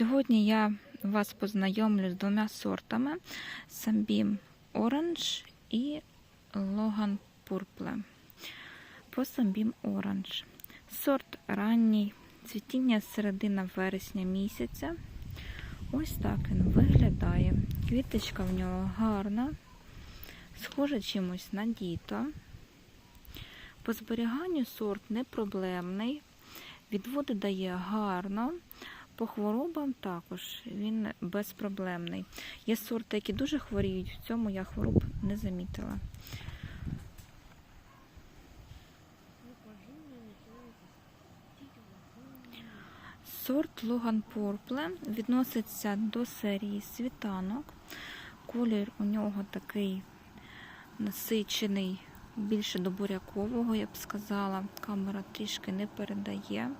Сьогодні я вас познайомлю з двома сортами Sunbeam Orange і Logan Purple. По Sunbeam Orange. Сорт ранній, цвітіння середина вересня місяця. Ось так він виглядає. Квіточка в нього гарна, схожа чимось на діто. По зберіганню сорт не проблемний, відводи дає гарно. По хворобам також він безпроблемний. Є сорти, які дуже хворіють, в цьому я хвороб не замітила. Сорт Логан Purple відноситься до серії світанок. Колір у нього такий насичений, більше до бурякового, я б сказала. Камера трішки не передає.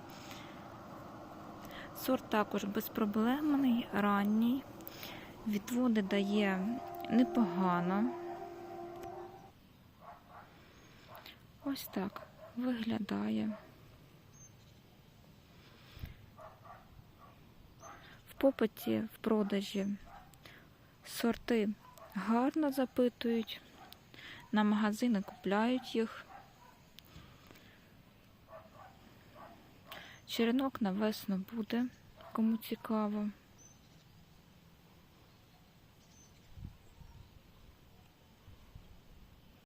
Сорт також безпроблемний, ранній. Відводи дає непогано. Ось так виглядає. В попиті, в продажі сорти гарно запитують, на магазини купляють їх. Черенок на весну буде, кому цікаво.